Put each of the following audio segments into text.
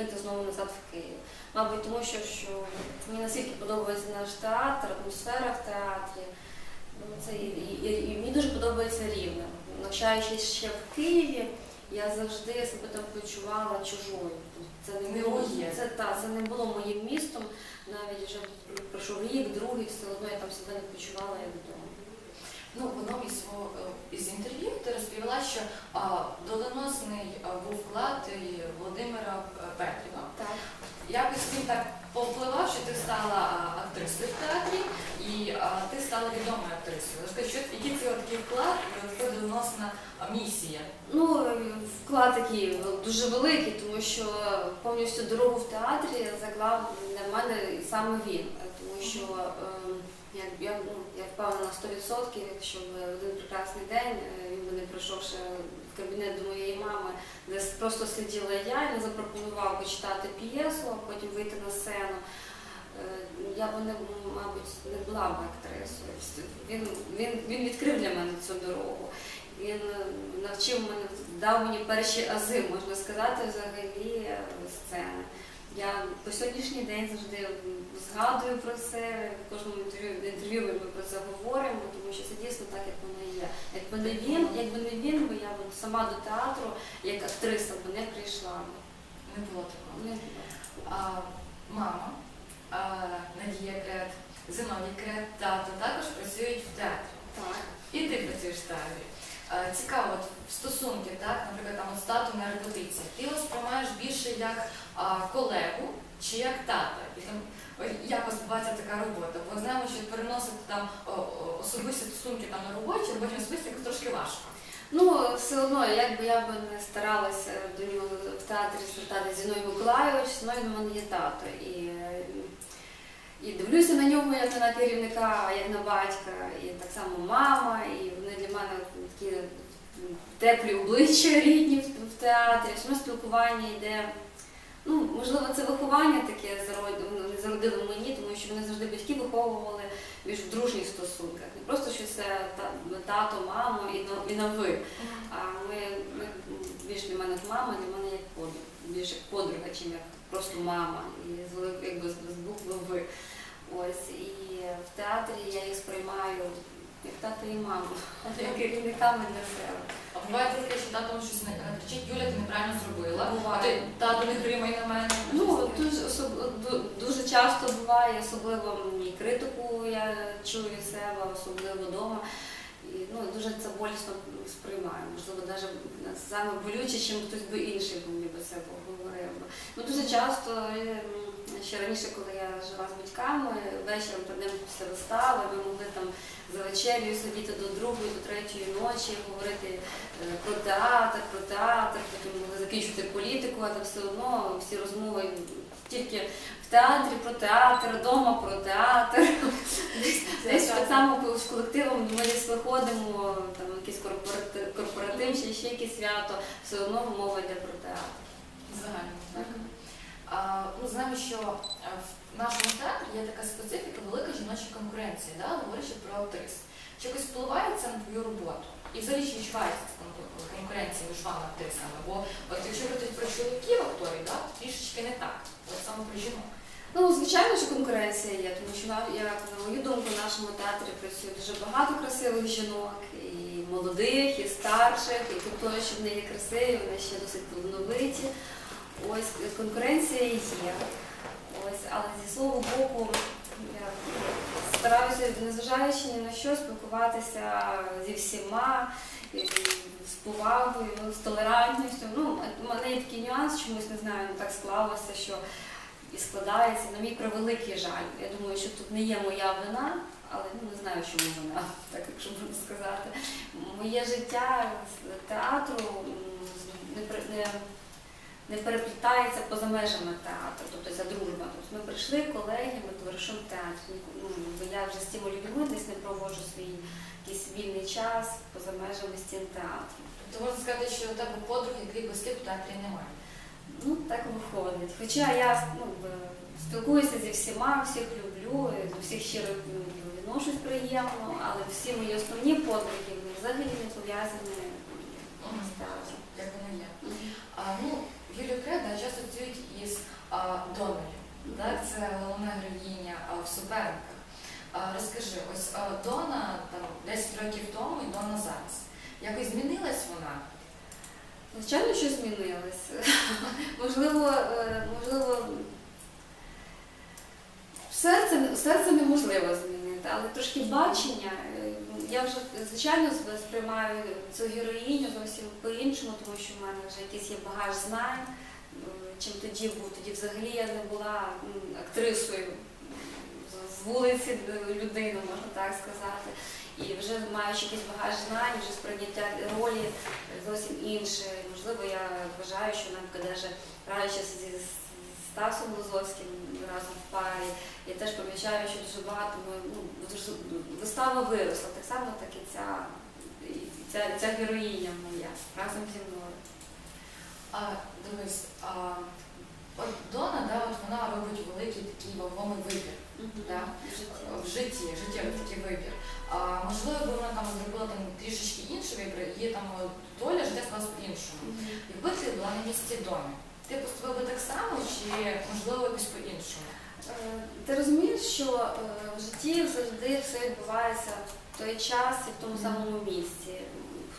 Їхати знову назад в Київ. Мабуть, тому що, що мені настільки подобається наш театр, атмосфера в театрі. Ну, Це і, і, і мені дуже подобається рівне. Навчаючись ще в Києві, я завжди себе там почувала чужою. Це не Не моє. це, та, це не було моїм містом. Навіть вже пройшов рік, другий, все одно я там себе не почувала як вдома. Ну, в одному із свого е, із інтерв'ю ти розповіла, що а, доленосний був вклад і Володимира е, Петріва. Так. Якось він так повпливав, що ти стала актрисою в театрі і а, ти стала відомою актрисою. Розкажи, що який це такий вклад і така доленосна а, місія? Ну, вклад такий дуже великий, тому що повністю дорогу в театрі заклав для мене саме він. Тому що ем, я, я, ну, я впевнена на 100%, якщо в один прекрасний день е, він би не прийшовши в кабінет до моєї мами, де просто сиділа я, і не запропонував почитати п'єсу, а потім вийти на сцену. Е, Я б не мабуть не була б актрисою. Він, він, він відкрив для мене цю дорогу. Він е, навчив мене, дав мені перші ази, можна сказати, взагалі сцени. Я по сьогоднішній день завжди згадую про це, в кожному інтерв'ю інтерв'ю ми про це говоримо, тому що це дійсно так, як воно є. Якби не він, якби не він, бо я б сама до театру як актриса б не прийшла. Не було такого. Не А, мама, а, Надія Крет, Зиновій Крет, тато також працюють в театрі. Так. І ти працюєш в театрі. Цікаво, от стосунки, так, наприклад, там от з татом на репетиції. Ти його сприймаєш більше як колегу чи як тата. І там ой, як відбувається така робота? Бо знаємо, що переносити там особисті стосунки там на роботі, робочі особисті трошки важко. Ну, все одно, як би я би не старалася до нього в театрі звертатися Зіною Миколайович, він у мене є тато. І, і дивлюся на нього як на керівника, як на батька, і так само мама, і вони для мене такі теплі обличчя рідні в- в театрі, все спілкування йде. Ну, можливо, це виховання таке ну, не зародило мені, тому що вони завжди батьки виховували більш в дружніх стосунках. Не просто що це та- тато, мама і на, і на ви. А ми, ми більш для мене як мама, для мене як подруга, більше як подруга, чим як просто мама, і з велик- якби з, з букви ви. Ось і в театрі я їх сприймаю як тата і маму, як керівниками для себе. А буває таке, що тато щось не кричить, Юля, ти неправильно зробила. Буває. А ти тато не гримай на мене. Ну дуже особ... ду- дуже часто буває, особливо і критику я чую від себе, особливо вдома. І ну, дуже це болісно сприймаю. Можливо, навіть саме болюче, чим хтось би інший мені би це говорив. Ну дуже часто е, ще раніше, коли я жила з батьками, вечором перед ним після вистави, ми могли там за вечерю сидіти до другої, до третьої ночі, говорити е, про театр, про театр, потім могли закінчити політику, а там все одно всі розмови тільки в театрі про театр, вдома про театр. Десь, так само з колективом ми десь виходимо, там якийсь корпоратив чи ще якесь свято, все одно мова йде про театр. Загально, так. А, ну, знаємо, що е, в нашому театрі є така специфіка, велика жіноча конкуренція, да? говорячи про актрис. Чи якось впливає це на твою роботу? І взагалі чи відчувається конкуренція між вами актрисами? Бо от якщо говорити про чоловіків акторів, да, трішечки не так. От саме про жінок. Ну, звичайно, що конкуренція є, тому що як на мою думку, в нашому театрі працює дуже багато красивих жінок, і молодих, і старших, і того, що вони є красиві, вони ще досить талановиті. Ось конкуренція є. Ось, але зі свого боку я стараюся, незважаючи ні на що, спілкуватися зі всіма, з повагою, ну, з толерантністю. Ну, у мене є такий нюанс, чомусь не знаю, так склалося, що і складається, на мій превеликий жаль. Я думаю, що тут не є моя вина, але ну, не знаю, чому вона, так якщо можна сказати. Моє життя театру не, не, не переплітається поза межами театру, тобто ця дружба. Тобто ми прийшли колеги, ми товаришуємо в театрі. Ну, бо я вже з тими людьми десь не проводжу свій якийсь вільний час поза межами стін театру. Тобто можна сказати, що у тебе подруг, яких близьких в театрі немає. Ну, так виходить. Хоча я ну, спілкуюся зі всіма, всіх люблю, до всіх щиро ну, відношусь приємно, але всі мої основні подвиги вони взагалі не пов'язані з театром. Як воно є. Юлію Креда асоціюють із Доною. Так, це головна героїня в суперниках. Розкажи, ось Дона там 10 років тому і Дона зараз. Якось змінилась вона? Звичайно, що змінилось. можливо, е, можливо, серце, серце неможливо змінити, але трошки бачення. Е, Я вже, звичайно, сприймаю цю героїню зовсім по-іншому, тому що в мене вже якийсь є багаж знань, е, чим тоді був. Тоді взагалі я не була актрисою з- з вулиці е, людини, можна так сказати. І вже маючи якийсь багаж знань, вже сприйняття ролі зовсім інше. Можливо, я вважаю, що нам навіть граючись зі Стасом Лозовським разом в парі, я теж помічаю, що дуже багато ми, ну, вистава виросла, так само, так і ця, і ця, ця героїня моя разом зі мною. А, дивись, а, от Дона, да, от вона робить великий такий вагомий вибір Да. В житті. в житті, життєвий такий вибір. А, можливо, якби вона там зробила там трішечки інший вибір, її там доля життя склалась по-іншому. Якби ти була на місці Дони, ти поступила би так само чи можливо якось по-іншому? Е, Ти розумієш, що е, в житті завжди все відбувається в той час і в тому самому місці.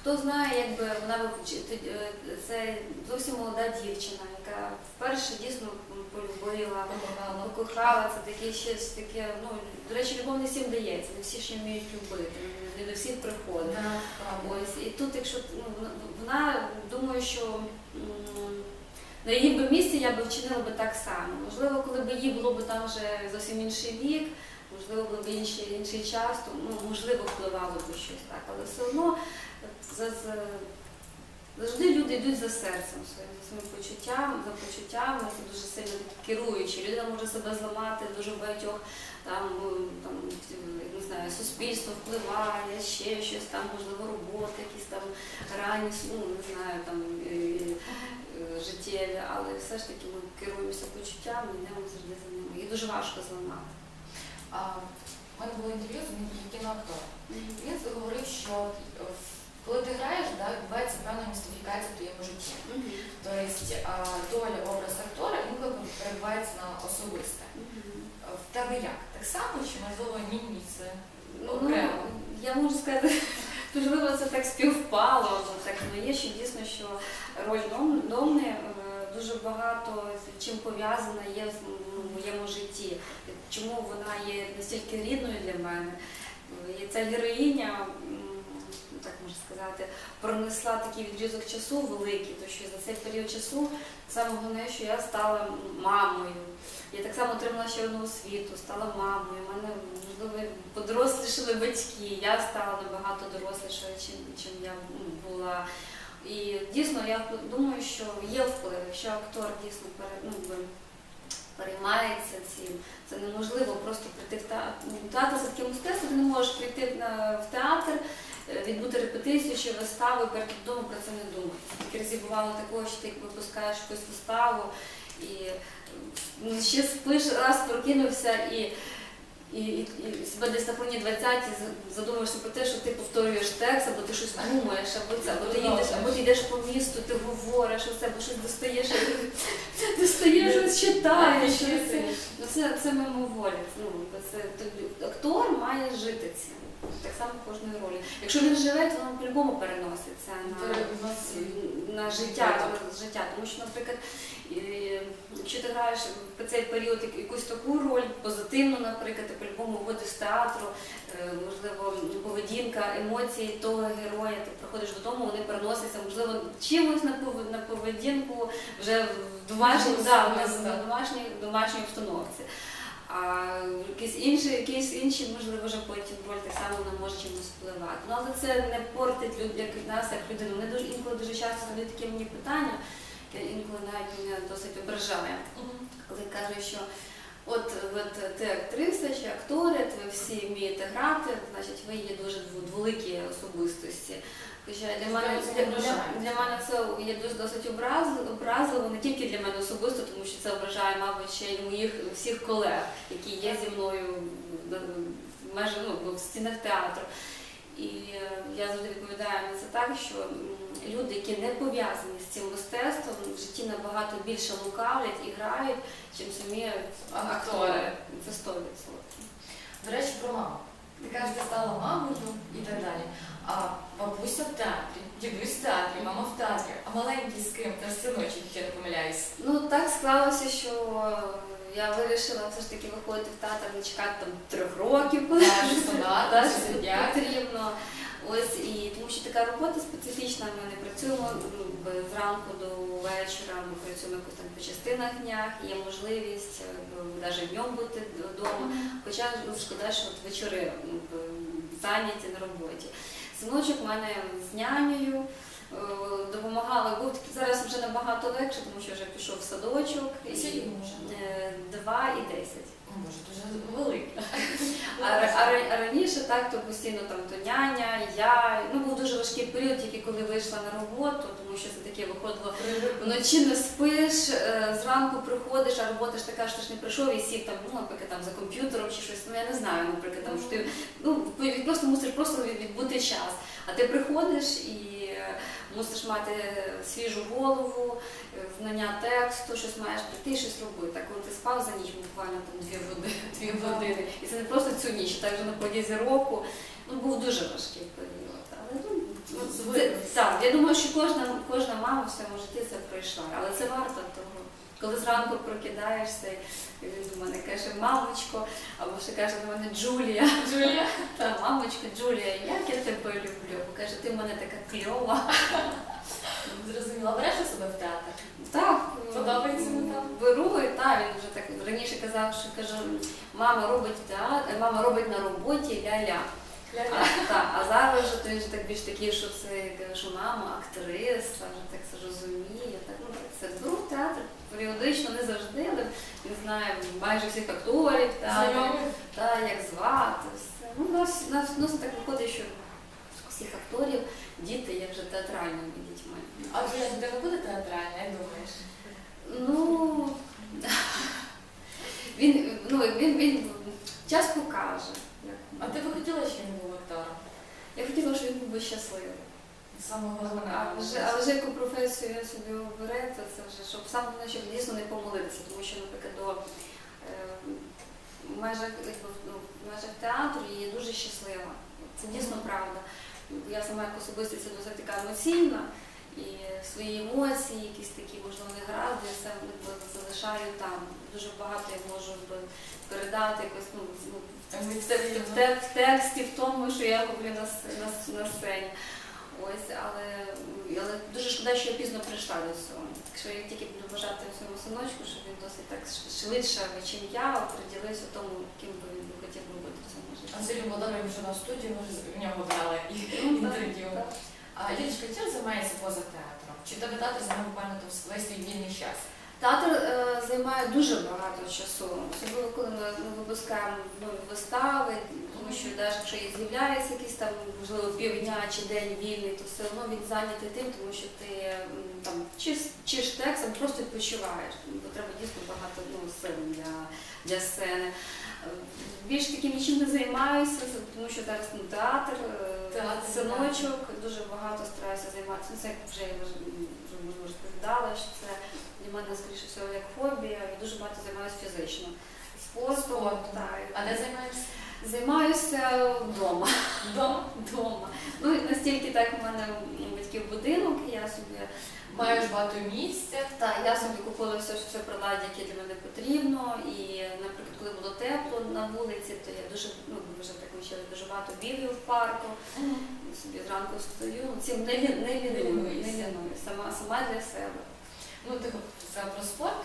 Хто знає, якби вона б вчи- е, це зовсім молода дівчина, яка вперше дійсно полюбила, Покохала. Це таке щось таке. Ну до речі, любов не всім дається, не всі ще вміють любити, не до всіх приходить. Ось і тут, якщо ну, вона- думаю, що на її би місці я би вчинила би так само. Можливо, коли б їй було б там вже зовсім інший вік, можливо, було б інший, інший час, то ну, можливо впливало б щось так, але все одно за, за, завжди люди йдуть за серцем своїм, за своїм почуттям, за почуттями, це дуже сильно керуючи. Людина може себе зламати дуже багатьох там, там не знаю, суспільство впливає, ще щось там, можливо, робота, якісь там ранні, ну не знаю, там е, життєві, але все ж таки ми керуємося почуттями, йдемо завжди за ними. Їх дуже важко зламати. А, у мене було інтерв'ю з кіноактором. Він говорив, що е, коли ти граєш, да, відбувається певна містифікація в твоєму житті. Тобто доля образ актора інколи перебувається на особисте. А В тебе як? Так само чи можливо ні ні це Ну, я можу сказати, можливо, це так співпало, так воно є, що дійсно, що роль Дом- Домни е, дуже багато з чим пов'язана є в моєму житті. Чому вона є настільки рідною для мене? Е, І ця героїня, ну, так можна сказати, пронесла такий відрізок часу великий, то що за цей період часу саме головне, що я стала мамою. Я так само отримала ще одну освіту, стала мамою. У мене можливо подорослішали батьки. Я стала набагато дорослішою, чим, чим я ну, була. І дійсно я думаю, що є вплив, якщо актор дійсно пере, ну, переймається цим. Це неможливо просто прийти в театр. Ну, Театр це таке мистецтво, ти не можеш прийти в театр, відбути репетицію чи виставу і перед дому про це не думати. Скільки разів бувало такого, що ти випускаєш якусь виставу і ну, ще спиш, раз прокинувся і. І, і, і себе десь на хвилині 20 задумуєшся про те, що ти повторюєш текст, або ти щось думаєш, або це, або ти їдеш, або ти йдеш по місту, ти говориш або щось достаєш, достаєш, щось читаєш. А, щось це, це. ну, це, це мимоволі. Ну, це, тобі- актор має жити цим. Так само кожної ролі. Якщо він живе, то воно по-любому переноситься на, на життя, на життя. Тому що, наприклад, якщо ти граєш в цей період як- якусь таку роль, позитивну, наприклад, ти по-любому виходиш з театру, можливо, поведінка, емоції того героя, ти приходиш додому, вони переносяться, можливо, чимось на поведінку вже в домашній, да, домашній, домашній обстановці. А якісь інші, якісь інші, можливо, вже потім роль так само не може чимось впливати. Ну але це не портить люд, як нас, як людину. Вони дуже інколи дуже часто задають такі мені питання, яке інколи навіть мене досить ображає коли кажуть, що от, от ти актриса чи актори, ви всі вмієте грати, значить ви є дуже дволикі особистості. Хоча для мене, Це для, для, мене це є дос- досить образливо, не тільки для мене особисто, тому що це ображає, мабуть, ще й моїх всіх колег, які є зі мною в межах ну, в стінах театру. І е, я завжди відповідаю на це так, що люди, які не пов'язані з цим мистецтвом, в житті набагато більше лукавлять і грають, чим самі актори. Це 100%. До речі, про маму. Ти кажеш, ти стала мамою і так далі. А бабуся в театрі, дідусь в театрі, мама в театрі, а маленький з ким? Та синочок, я не помиляюсь. Ну так склалося, що я вирішила все ж таки виходити в театр, не чекати там трьох років, коли потрібно. Ось і тому що така робота специфічна. Ми не працюємо ну, зранку до вечора. Ми працюємо якось там по частинах днях. Є можливість навіть днем бути вдома. Хоча ну, шкода, що от вечори ну, зайняті на роботі. Синочок в мене з нянею. е, Допомагала, був зараз вже набагато легше, тому що вже пішов в садочок. І? Е, Два і десять. О, Боже, дуже великий. А, а, а раніше так, то постійно там то няня, я. Ну був дуже важкий період, тільки коли вийшла на роботу, тому що це таке виходило. Вночі не спиш, е, зранку приходиш, а робота ж така, що ж не прийшов і сів там, ну, наприклад, там за комп'ютером чи щось. Ну я не знаю, наприклад, там що ти ну просто мусиш просто відбути час. А ти приходиш і мусиш мати свіжу голову, е, знання тексту, щось маєш прийти, і щось робити. А коли ти спав за ніч буквально там дві години, дві години. І це не просто цю ніч, так вже на подізі року. Ну був дуже важкий період. Але ну, ну, це, так, я думаю, що кожна, кожна мама в своєму житті це пройшла. Але це варто того. Коли зранку прокидаєшся, і він до мене каже, мамочко, або ще каже до мене Джулія. Джулія. Та, мамочка Джулія, як я тебе люблю. Каже, ти в мене така кльова. Зрозуміла. Береш у себе в театр? Так, Подобається там? Беру, і так, він вже так раніше казав, що каже, мама робить театр, мама робить на роботі ля-ля. А, та, а зараз вже то він вже так більш такий, що це каже, що мама актриса, вже так це розуміє. Так, ну, так це беру в театр періодично, не завжди, але він знає майже всіх акторів, та, та як звати. Все. Ну, у нас, нас, нас так виходить, що всіх акторів діти є вже театральними дітьми. А у тебе буде театральна, як думаєш? Ну він, ну, він, він час покаже. А ти би хотіла, щоб він був актором? Я хотіла, щоб він був щасливий. Саме головне. А вже, а вже яку професію він собі обере, то це вже щоб сам головне, щоб дійсно не помилитися, тому що, наприклад, до е, в межах, якби, ну, в межах театру є дуже щаслива. Це дійсно правда. Я сама як особистість я досить така емоційна, і свої емоції, якісь такі, можливо, негаразди, я все якби, залишаю там. Дуже багато я можу якби, передати якось ну, ну, в, те- в, те- в тексті, в тому, що я роблю на, на, на сцені. Ось, але, але дуже шкода, що я пізно прийшла до цього. Так що я тільки буду бажати своєму синочку, що він досить так швидше, чим я, приділився тому, ким би він хотів би бути в цьому житті. А Сергій Володимирович вже на студію, ми в нього брали і Ну, інтерв'ю. А Лілічка, чим займається поза театром? Чи доведати з ним буквально весь свій вільний час? Театр е, займає дуже багато часу, особливо коли ми, випускаємо нові вистави, тому що навіть якщо і з'являється якийсь там можливо півдня чи день вільний, то все одно він зайнятий тим, тому що ти там чи, с- чи ж текст, просто відпочиваєш. Бо треба дійсно багато ну, сил для, для сцени. Більш таким нічим не займаюся, тому що зараз ну, театр, е, Театр, синочок, дуже багато стараюся займатися. Ну, це вже можливо розповідала, що це для мене скоріше всього як хобі. Я дуже багато займаюся фізично. Спортом, так. А де займаєшся? Займаюся вдома. Вдома. вдома. Ну, настільки так у мене батьків будинок, я собі Маєш багато місця. так, я собі купила все, все приладдя, яке для мене потрібно. І, наприклад, коли було тепло на вулиці, то я дуже, ну, вже так вчили, дуже багато бігаю в парку. Собі зранку встаю. Ну, Цим не, не ліную, не Лінуєшся. сама, сама для себе. Ну, ти про спорт.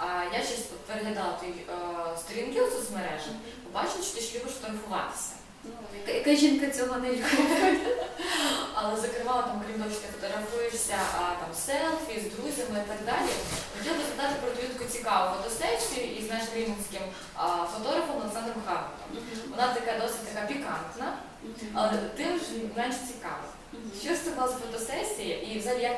А я ще переглядала твої е, сторінки у соцмережах. Побачила, що ти ж любиш фотографуватися. Ну, яка, жінка цього не любить? Але зокрема, там, крім того, що ти фотографуєшся, а там селфі з друзями і так далі. Хотіла би запитати про твою таку цікаву фотосесію із нашим рівненським фотографом Олександром Харматом. Вона така досить така пікантна, але тим ж менш цікава. Що ж це була за фотосесія і взагалі як